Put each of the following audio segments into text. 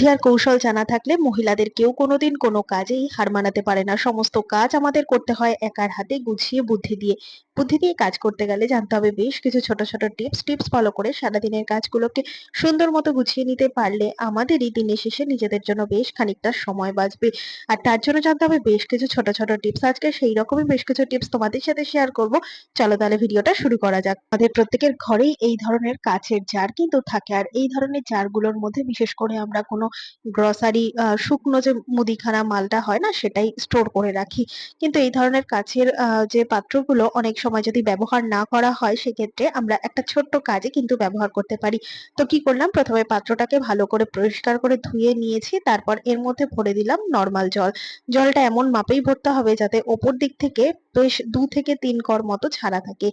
বুদ্ধি আর কৌশল জানা থাকলে মহিলাদের কেউ কোনোদিন কোনো কাজেই হার মানাতে পারে না। সমস্ত কাজ আমাদের করতে হয় একার হাতে গুছিয়ে বুদ্ধি দিয়ে। বুদ্ধি দিয়ে কাজ করতে গেলে জানতে হবে বেশ কিছু ছোট ছোট টিপস টিপস ফলো করে সারাদিনের কাজগুলোকে সুন্দর মতো গুছিয়ে নিতে পারলে আমাদেরই দিনের শেষে নিজেদের জন্য বেশ খানিকটা সময় বাঁচবে। আর তার জন্য জানতে হবে বেশ কিছু ছোট ছোট টিপস আজকে সেই রকমই বেশ কিছু টিপস তোমাদের সাথে শেয়ার করব। চলো তাহলে ভিডিওটা শুরু করা যাক। আমাদের প্রত্যেকের ঘরেই এই ধরনের কাচের জার কিন্তু থাকে। আর এই ধরনের জারগুলোর মধ্যে বিশেষ করে আমরা কোনো গ্রসারি শুকনো যে মুদিখানা মালটা হয় না, সেটাই স্টোর করে রাখি। কিন্তু এই ধরনের কাচের যে পাত্রগুলো অনেক সময় যদি ব্যবহার না করা হয়, সেক্ষেত্রে আমরা একটা ছোট্ট কাজে কিন্তু ব্যবহার করতে পারি। তো কি করলাম? প্রথমে পাত্রটাকে ভালো করে পরিষ্কার করে ধুয়ে নিয়েছি, তারপর এর মধ্যে ভরে দিলাম নর্মাল জল। জলটা এমন মাপেই ভরতে হবে যাতে ওপর দিক থেকে বেশ দু থেকে তিন কর মতো ছাড়া থাকে।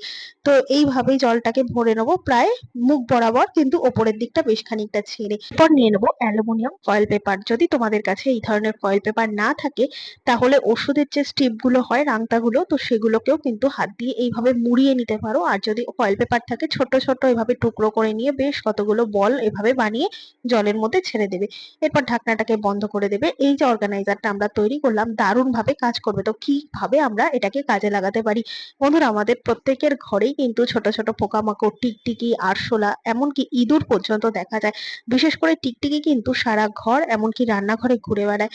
তো এইভাবেই জলটাকে ভরে নেব। প্রায় মুখ বরাবর কিন্তু ওপরের দিকটা বেশ খানিকটা ছেড়ে এরপর নিয়ে নেব অ্যালুমিনিয়াম ফয়েল পেপার। যদি তোমাদের কাছে এই ধরনের ফয়েল পেপার না থাকে, তাহলে ওষুধের যে স্ট্রিপগুলো হয় রাংতাগুলো তো সেগুলোকেও কিন্তু হাত দিয়ে এইভাবে মুড়িয়ে নিতে পারো। আর যদি ফয়েল পেপার থাকে, ছোট ছোট এভাবে টুকরো করে নিয়ে বেশ কতগুলো বল এভাবে বানিয়ে জলের মধ্যে ছেড়ে দেবে। এরপর ঢাকনাটাকে বন্ধ করে দেবে। এই যে অর্গানাইজারটা আমরা তৈরি করলাম দারুণ ভাবে কাজ করবে। তো কীভাবে আমরা এটাকে কাজে লাগাতে পারি। বন্ধুরা, আমাদের প্রত্যেকের ঘরেই কিন্তু ছোট ছোট পোকামাকড়, টিকটিকি, আরশোলা, এমনকি ইঁদুর পর্যন্ত দেখা যায়। বিশেষ করে টিকটিকি কিন্তু সারা ঘর, এমনকি রান্নাঘরে ঘুরে বেড়ায়।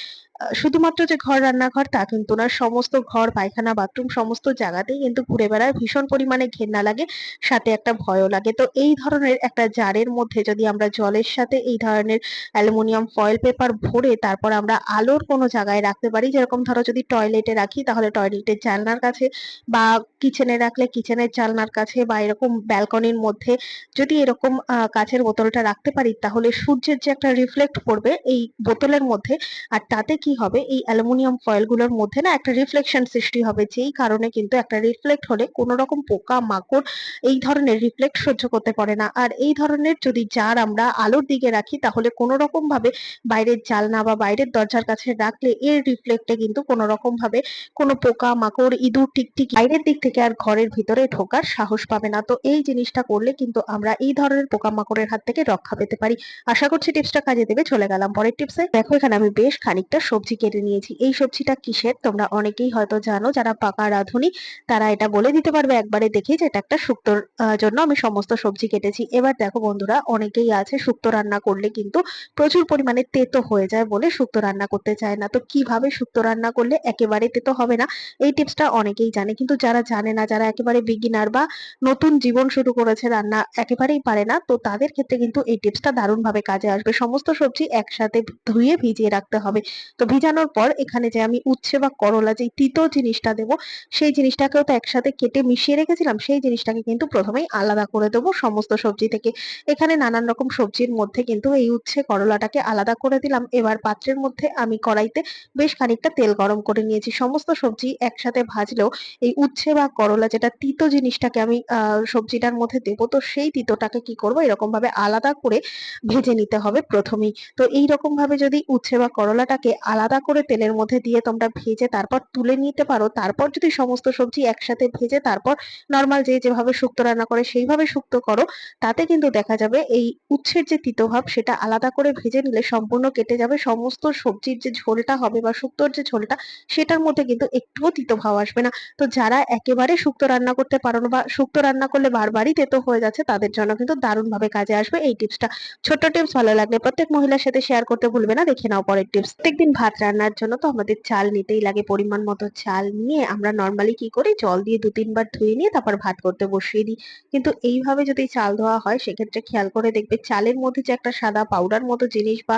শুধুমাত্র যে ঘর, রান্নাঘর, তা কিন্তু না সমস্ত ঘর, পায়খানা, বাথরুম, সমস্ত জায়গাতেই কিন্তু ঘুরে বেড়ায়। ভীষণ পরিমাণে ঘেন্না লাগে, সাথে একটা ভয়ও লাগে। তো এই ধরনের একটা জারের মধ্যে যদি আমরা জলের সাথে এই ধরনের অ্যালুমিনিয়াম ফয়েল পেপার ভরে তারপর আমরা আলোর কোনো জায়গায় রাখতে পারি, যেরকম ধরো যদি টয়লেটে রাখি, তাহলে টয়লেটের জানলার কাছে বা কিচেনে রাখলে কিচেনের জানলার কাছে বা এরকম ব্যালকনির মধ্যে যদি এরকম কাছের বোতলটা রাখতে পারি, তাহলে সূর্যের যে একটা রিফ্লেক্ট পড়বে এই বোতলের মধ্যে, আর তাতে কি হবে, এই অ্যালুমিনিয়াম ফয়েলগুলোর মধ্যে না একটা রিফ্লেকশন সৃষ্টি হবে, যেই কারণে কিন্তু একটা রিফ্লেক্ট হলে কোনো রকম পোকা মাকড় এই ধরনের রিফ্লেক্ট সহ্য করতে পারে না। আর এই ধরনের যদি জার আমরা আলোর দিকে রাখি, তাহলে কোনো রকম ভাবে বাইরের জালনা বা বাইরের দরজার কাছে রাখলে এর রিফ্লেক্টে কিন্তু কোনো রকম ভাবে কোনো পোকা মাকড় ইঁদুর টিকটিক বাইরের দিক থেকে আর ঘরের ভিতরে ঢোকার সাহস পাবে না। তো এই জিনিসটা করলে কিন্তু আমরা এই ধরনের পোকা মাকড়ের হাত থেকে রক্ষা পেতে পারি। আশা করছি টিপসটা কাজে দেবে, চলে গেলাম পরের টিপসে দেখো এখানে আমি বেশ খানিকটা সবজি কেটে নিয়েছি। এই সবজিটা কিসের? তোমরা অনেকেই হয়তো জানো, যারা পাকা রাঁধুনি, তারা এটা বলে দিতে পারবে একবারে দেখেই যে এটা একটা শুক্তোর জন্য আমি সমস্ত সবজি কেটেছি। এবার দেখো বন্ধুরা, অনেকেই আছে শুক্তো রান্না করলে কিন্তু প্রচুর পরিমাণে তেতো হয়ে যায় বলে শুক্তো রান্না করতে চায় না। তো কীভাবে শুক্তো রান্না করলে একেবারে তেতো হবে না? এই টিপসটা অনেকেই জানে, কিন্তু যারা জানে না, যারা একেবারে বিগিনার বা নতুন জীবন শুরু করেছে রান্না একেবারেই পারে না, তো তাদের ক্ষেত্রে কিন্তু এই টিপসটা দারুণ ভাবে কাজে আসবে। সমস্ত সবজি একসাথে ধুয়ে ভিজিয়ে রাখতে হবে। তো ভিজানোর পর এখানে যে আমি উচ্ছে বা করলা যে তিতো জিনিসটা দেব, সেই জিনিসটাকেও তো একসাথে কেটে মিশিয়ে রেখেছিলাম, সেই জিনিসটাকে কিন্তু প্রথমেই আলাদা করে দেবো সমস্ত সবজি থেকে। এখানে নানান রকম সবজির মধ্যে কিন্তু এই উচ্ছে করলাটাকে আলাদা করে দিলাম। এবার পাত্রের মধ্যে আমি কড়াইতে বেশ খানিকটা তেল গরম করে নিয়েছি। সমস্ত সবজি একসাথে ভাজলেও এই উচ্ছে বা করলা যেটা তিতো জিনিসটাকে আমি সবজিটার মধ্যে দেবো, তো সেই তিতোটাকে কি করব এরকম ভাবে আলাদা করে ভেজে নিতে হবে প্রথমেই। তো এই রকম ভাবে যদি উচ্ছে বা করলাটাকে আলাদা করে তেলের মধ্যে দিয়ে তোমরা ভেজে তারপর তুলে নিতে পারো। তারপর যদি সমস্ত সবজি একসাথে ভেজে তারপর নর্মাল যে যেভাবে শুক্তো রান্না করে সেইভাবে শুক্তো করো, তাতে কিন্তু দেখা যাবে এই উচ্ছের যে তিতোভাব সেটা আলাদা করে ভেজে নিলে সম্পূর্ণ কেটে যাবে। সমস্ত সবজির যে ঝোলটা হবে বা শুক্তোর যে ঝোলটা, সেটার মধ্যে কিন্তু একটুও তিতো ভাব আসবে না। তো যারা একেবারে শুক্তো রান্না করতে পারো না বা শুক্তো রান্না করলে বারবারই তেতো হয়ে যাচ্ছে, তাদের জন্য কিন্তু দারুণ ভাবে কাজে আসবে এই টিপসটা। ছোট্ট টিপস ভালো লাগলে প্রত্যেক মহিলার সাথে শেয়ার করতে ভুলবে না। দেখে নাও পরের টিপস প্রত্যেকদিন ভাত রান্নার জন্য তো আমাদের চাল নিতেই লাগে, পরিমাণ মতো চাল নিয়ে আমরা নর্মালি কি করি, জল দিয়ে দু তিনবার ধুয়ে নিয়ে তারপর ভাত করতে বসিয়ে দিই। কিন্তু এইভাবে যদি চাল ধোয়া হয়, সেক্ষেত্রে খেয়াল করে দেখবে চালের মধ্যে যে একটা সাদা পাউডার মতো জিনিস বা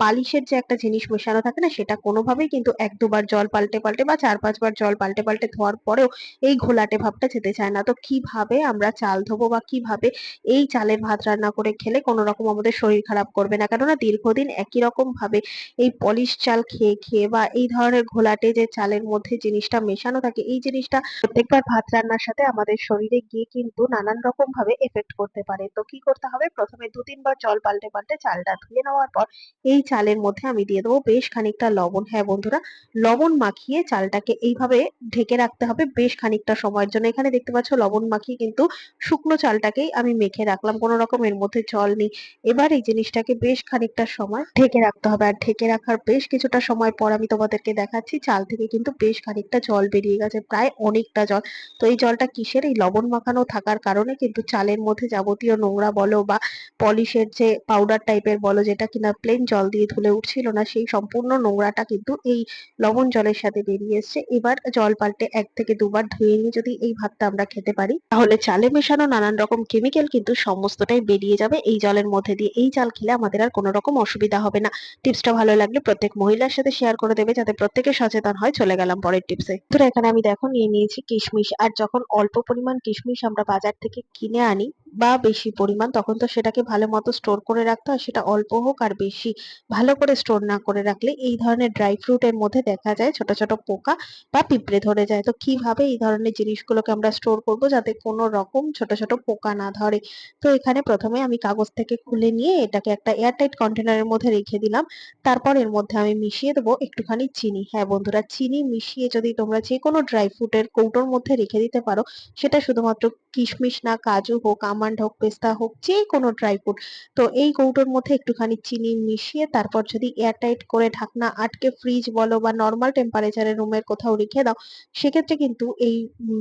পালিশের যে একটা জিনিস মেশানো থাকে না, সেটা কোনোভাবেই কিন্তু এক দুবার জল পাল্টে পাল্টে বা চার পাঁচবার জল পাল্টে পাল্টে ধোয়ার পরেও এই ঘোলাটে ভাবটা যেতে চায় না। তো কীভাবে আমরা চাল ধোবো বা কীভাবে এই চালের ভাত রান্না করে খেলে কোনো রকম আমাদের শরীর খারাপ করবে না? কেননা দীর্ঘদিন একই রকম ভাবে এই পলিশ চাল খেয়ে খেয়ে বা এই ধরনের ঘোলাটে যে চালের মধ্যে জিনিসটা মেশানো থাকে, এই জিনিসটা প্রত্যেকবার ভাত রান্নার সাথে আমাদের শরীরে গিয়ে কিন্তু নানান রকম ভাবে এফেক্ট করতে পারে। তো কি করতে হবে? প্রথমে দু তিনবার জল পাল্টে পাল্টে চালটা ধুয়ে নেওয়ার পর এই চালের মধ্যে আমি দিয়ে দেবো বেশ খানিকটা লবণ। হ্যাঁ বন্ধুরা, লবণ মাখিয়ে চালটাকে এইভাবে ঢেকে রাখতে হবে বেশ খানিকটা সময়ের জন্য। এখানে দেখতে পাচ্ছ লবণ মাখিয়ে কিন্তু শুকনো চালটাকেই আমি মেখে রাখলাম, কোনো রকম এর মধ্যে জল নেই। এবার এই জিনিসটাকে বেশ খানিকটা সময় ঢেকে রাখতে হবে। আর ঢেকে রাখার বেশ কিছুটা সময় পর আমি তোমাদেরকে দেখাচ্ছি। চাল থেকে কিন্তু বেশ খানিকটা জল বেরিয়ে গেছে, প্রায় অনেকটা জল। তো এই জলটা কিসের? এই লবণ মাখানো থাকার কারণে কিন্তু চালের মধ্যে যাবতীয় নোংরা বলো বা পলিশের যে পাউডার টাইপের বলো যেটা কিনা প্লেন জল দিয়ে ধুলে উঠছিল না, সেই সম্পূর্ণ নোংরাটা কিন্তু এই লবণ জলের সাথে বেরিয়ে এসছে। এবার জল পাল্টে এক থেকে দুবার ধুয়ে নিয়ে যদি এই ভাতটা আমরা খেতে পারি, তাহলে চালে মেশানো নানান রকম কেমিক্যাল কিন্তু সমস্তটাই বেরিয়ে যাবে। এই জলের মধ্যে দিয়ে এই চাল খেলে আমাদের আর কোনো রকম অসুবিধা হবে না। টিপসটা ভালো লাগলে প্রত্যেক মহিলার সাথে শেয়ার করে দেবে যাতে প্রত্যেকে সচেতন হয়, চলে গেলাম পরের টিপসে তো এখানে আমি দেখো নিয়ে নিয়েছি কিশমিশ। আর যখন অল্প পরিমাণ কিশমিশ আমরা বাজার থেকে কিনে আনি, বা বেশি পরিমাণ, তখন তো সেটাকে ভালো মতো স্টোর করে রাখতে হয়। সেটা অল্প হোক আর বেশি ভালো করে স্টোর না করে রাখলে এই ধরনের ড্রাই ফ্রুটের মধ্যে দেখা যায় ছোট ছোট পোকা বা পিঁপড়ে ধরে যায়। তো কীভাবে এই ধরনের জিনিসগুলোকে আমরা স্টোর করব যাতে কোনো রকম ছোট ছোট পোকা না ধরে? তো এখানে প্রথমে আমি কাগজ থেকে খুলে নিয়ে এটাকে একটা এয়ারটাইট কন্টেনারের মধ্যে রেখে দিলাম। তারপর এর মধ্যে আমি মিশিয়ে দেবো একটুখানি চিনি। হ্যাঁ বন্ধুরা, চিনি মিশিয়ে যদি তোমরা যে কোনো ড্রাই ফ্রুটের কৌটোর মধ্যে রেখে দিতে পারো, সেটা শুধুমাত্র কিশমিশ না, কাজু হোক, আমন্ড হোক, পেস্তা হোক যে কোনো ড্রাই ফ্রুট তো এই কৌটোর মধ্যে একটুখানি চিনি মিশিয়ে তারপর যদি এয়ারটাইট করে ঢাকনা আটকে ফ্রিজ বলো বা নর্মাল টেম্পারেচারে রুমের কোথাও রেখে দাও, সেক্ষেত্রে কিন্তু এই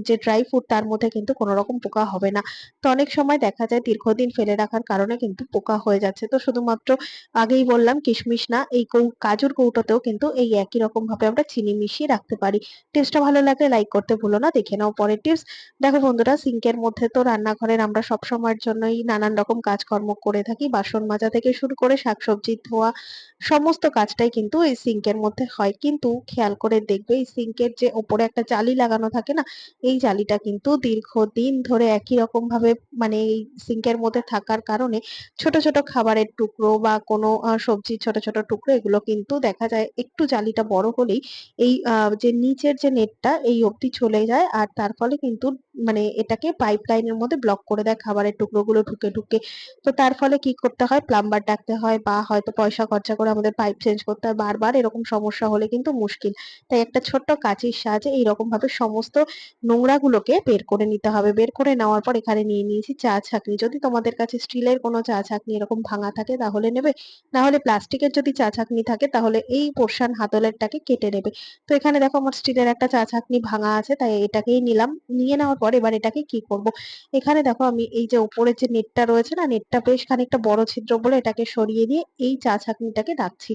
যে ড্রাই ফ্রুট তার মধ্যে কিন্তু কোনো রকম পোকা হবে না। তো অনেক সময় দেখা যায় দীর্ঘদিন ফেলে রাখার কারণে কিন্তু পোকা হয়ে যাচ্ছে। তো শুধুমাত্র আগেই বললাম কিশমিশ না, এই কাজুর কৌটোতেও কিন্তু এই একই রকম ভাবে আমরা চিনি মিশিয়ে রাখতে পারি। টিপসটা ভালো লাগলে লাইক করতে ভুলো না, দেখে নাও পরের টিপস দেখো বন্ধুরা সিঙ্কের মধ্যে তো রান্নাঘরের আমরা সব সময়ের জন্যই নানান রকম কাজকর্ম করে থাকি। বাসন মাজা থেকে শুরু করে শাকসবজি, ধোয়া, সমস্ত কাজটাই কিন্তু এই সিঙ্কের মধ্যে হয়। কিন্তু খেয়াল করে দেখবে, এই সিঙ্কের যে ওপরে একটা জালি লাগানো থাকে না, এই জালিটা কিন্তু দীর্ঘদিন ধরে একই রকম ভাবে মানে এই সিঙ্কের মধ্যে থাকার কারণে ছোট ছোট খাবারের টুকরো বা কোনো সবজির ছোট ছোট টুকরো এগুলো কিন্তু দেখা যায় একটু জালিটা বড় হলেই এই যে নিচের যে নেটটা এই অবধি চলে যায় আর তার ফলে কিন্তু মানে এটাকে পাইপ লাইনের মধ্যে ব্লক করে দেয়, খাবারের টুকরোগুলো ঢুকে ঢুকে। তো তার ফলে কি করতে হয়? প্লাম্বার ডাকতে হয় বা হয়তো পয়সা খরচা করে আমাদের পাইপ চেঞ্জ করতে হয়। বারবার এরকম সমস্যা হলে কিন্তু মুশকিল। তাই একটা ছোট্ট কাঁচির সাহায্যে এইরকম ভাবে সমস্ত নোংরা গুলোকে বের করে নিতে হবে। বের করে নেওয়ার পর এখানে নিয়ে নিয়েছি চা ছাঁকনি। যদি তোমাদের কাছে স্টিলের কোনো চা ছাঁকনি এরকম ভাঙা থাকে তাহলে নেবে। না হলে প্লাস্টিকের যদি চা ছাঁকনি থাকে তাহলে এই পোর্শন হাতলেরটাকে কেটে নেবে। তো এখানে দেখো আমার স্টিলের একটা চা ছাঁকনি ভাঙা আছে, তাই এটাকেই নিলাম। নিয়ে নেওয়ার পর এবার এটাকে কি করব? এখানে দেখো আমি এই যে উপরের যে নেটটা রয়েছে না, নেটটা বেশ খানিকটা বড় ছিদ্র বলে এটাকে সরিয়ে দিয়ে এই চা ছাঁকনিটাকে রাখছি।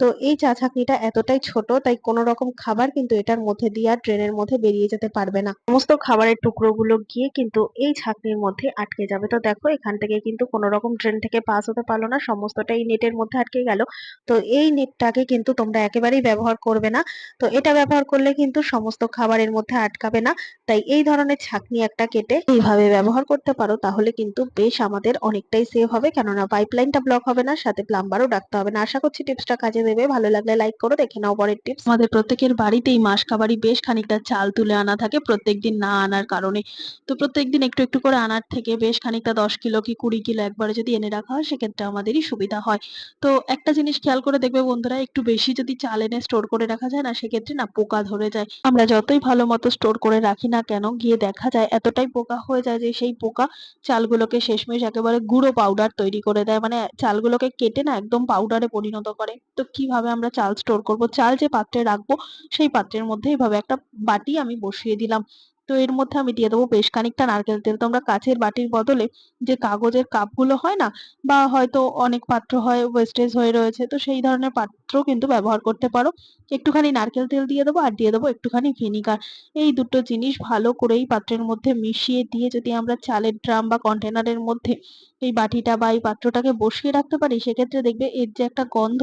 তো এই চা ছাঁকনিটা এতটাই ছোট, তাই কোনো রকম খাবার কিন্তু এটার মধ্যে দিয়ে আর ড্রেনের মধ্যে বেরিয়ে যেতে পারবে না। সমস্ত খাবারের টুকরোগুলো গিয়ে কিন্তু এই ছাঁকনির মধ্যে আটকে যাবে। তো দেখো এখান থেকে কিন্তু কোনো রকম ড্রেন থেকে পাস হতে পারল না সমস্তটা এই নেটের মধ্যে আটকে গেল। তো এই নেটটাকে কিন্তু তোমরা একেবারেই ব্যবহার করবে না। তো এটা ব্যবহার করলে কিন্তু সমস্ত খাবারের মধ্যে আটকাবে না। তাই এই ধরনের ছাঁকনি একটা কেটে এইভাবে ব্যবহার করতে পারো, তাহলে কিন্তু বেশ আমাদের অনেকটাই সেভ হবে। কেননা পাইপলাইনটা ব্লক হবে না, সাথে প্লাম্বারও ডাকতে হবে না। আশা করছি টিপসটা কাজে দেবে। ভালো লাগলে লাইক করো, দেখে নাও পরের টিপস আমাদের প্রত্যেকের বাড়িতেই মাস কাবারি বেশ খানিকটা চাল তুলে আনা থাকে, প্রত্যেকদিন না আনার কারণে। তো প্রত্যেকদিন একটু একটু করে আনার থেকে বেশ খানিকটা দশ কিলো কি কুড়ি কিলো একবারে যদি এনে রাখা হয়, সেক্ষেত্রে আমাদেরই সুবিধা হয়। তো একটা জিনিস খেয়াল করে দেখবে বন্ধুরা, একটু বেশি যদি চাল এনে স্টোর করে রাখা যায় না, সেক্ষেত্রে না পোকা ধরে যায়। আমরা যতই ভালো মতো স্টোর করে রাখি না কেন, গিয়ে দেখা যায়, এতটাই পোকা হয়ে যায় যে সেই পোকা চালগুলোকে শেষমেশ একেবারে গুঁড়ো পাউডার তৈরি করে দেয়। মানে চালগুলোকে কেটে না একদম পাউডারে পরিণত করে। তো কীভাবে আমরা চাল স্টোর করব? চাল যে পাত্রে রাখব, সেই পাত্রের মধ্যে এইভাবে একটা বাটি আমি বসিয়ে দিলাম। তো এর মধ্যে আমি দিয়ে দেবো বেশ খানিকটা নারকেল তেল। তোমরা কাচের বাটির বদলে যে কাগজের কাপগুলো হয় না, বা হয়তো অনেক পাত্র হয় ওয়েস্টেজ হয়ে রয়েছে, তো সেই ধরনের পাত্র কিন্তু ব্যবহার করতে পারো। একটুখানি নারকেল তেল দিয়ে দেবো, আর দিয়ে দেবো একটুখানি ভিনিগার। এই দুটো জিনিস ভালো করেই পাত্রের মধ্যে মিশিয়ে দিয়ে যদি আমরা চালের ড্রাম বা কন্টেনারের মধ্যে এই বাটিটা বা এই পাত্রটাকে বসিয়ে রাখতে পারি, সেক্ষেত্রে দেখবে এর যে একটা গন্ধ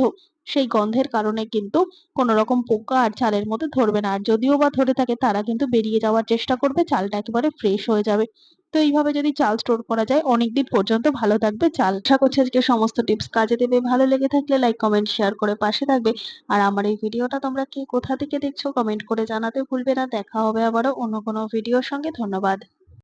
সেই গন্ধের কারণে কিন্তু কোনো রকম পোকা আর চালের মধ্যে ধরবে না। আর যদিও বা ধরে থাকে, তারা কিন্তু বেরিয়ে যাওয়ার চেষ্টা করবে, চালটা একেবারে ফ্রেশ হয়ে যাবে। তো এইভাবে যদি চাল স্টোর করা যায়, অনেকদিন পর্যন্ত ভালো থাকবে চাল। আশা করছি আজকে সমস্ত টিপস কাজে দেবে। ভালো লেগে থাকলে লাইক কমেন্ট শেয়ার করে পাশে থাকবে। আর আমার এই ভিডিওটা তোমরা কে কোথা থেকে দেখছ কমেন্ট করে জানাতে ভুলবে না। দেখা হবে আবারও অন্য কোনো ভিডিওর সঙ্গে। ধন্যবাদ।